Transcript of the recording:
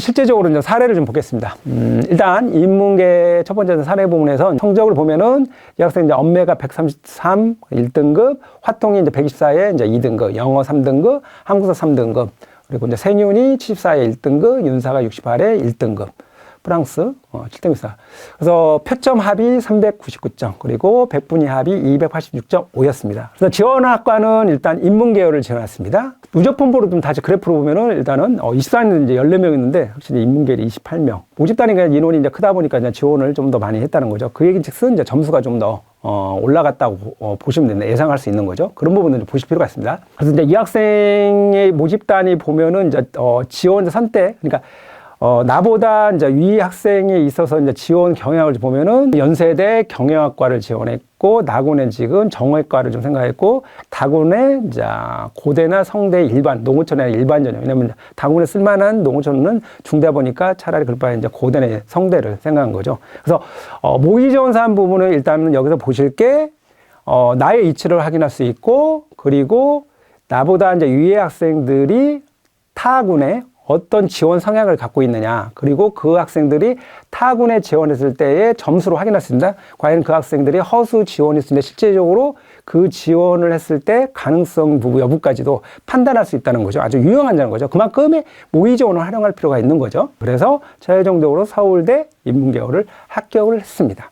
실제적으로 이제 사례를 좀 보겠습니다. 음, 일단 인문계 첫 번째 사례 부분에서 성적을 보면은 이 학생 이제 엄매가 133 1등급, 화통이 이제 124에 이제 2등급, 영어 3등급, 한국사 3등급, 그리고 이제 세윤이 74에 1등급, 윤사가 68에 1등급. 프랑스 어, 7등급사. 그래서 표점 합이 399점, 그리고 백분위 합이 286.5였습니다. 그래서 지원학과는 일단 인문계열을 지원했습니다. 누적분포로 좀 다시 그래프로 보면은 일단은 어, 24년 이제 14명 있는데 확실히 인문계열이 28명. 모집단이 그냥 인원이 이제 크다 보니까 이제 지원을 좀 더 많이 했다는 거죠. 그 얘기 즉슨 이제 점수가 좀더 어, 올라갔다고 어, 보시면 된다. 예상할 수 있는 거죠. 그런 부분은 좀 보실 필요가 있습니다. 그래서 이제 이 학생의 모집단이 보면은 이제 어, 지원 선택, 그러니까 어, 나보다 이제 위 학생에 있어서 이제 지원 경향을 보면은 연세대 경영학과를 지원했고, 나군의 지금 정외과를 좀 생각했고, 다군의 이제 고대나 성대 일반, 농어촌의 일반 전형. 왜냐면 다군에 쓸만한 농어촌은 중대 보니까 차라리 그럴 바에 이제 고대나 성대를 생각한 거죠. 그래서, 어, 모의 지원 사안 부분은 일단은 여기서 보실 게, 어, 나의 이치를 확인할 수 있고, 그리고 나보다 이제 위의 학생들이 타군에 어떤 지원 성향을 갖고 있느냐, 그리고 그 학생들이 타군에 지원했을 때의 점수로 있습니다. 과연 그 학생들이 허수 지원했을 때 실제적으로 그 지원을 했을 때 가능성 부분 여부까지도 판단할 수 있다는 거죠. 아주 유용한 거죠. 그만큼의 모의 지원을 활용할 필요가 있는 거죠. 그래서 최종적으로 서울대 인문계열을 합격을 했습니다.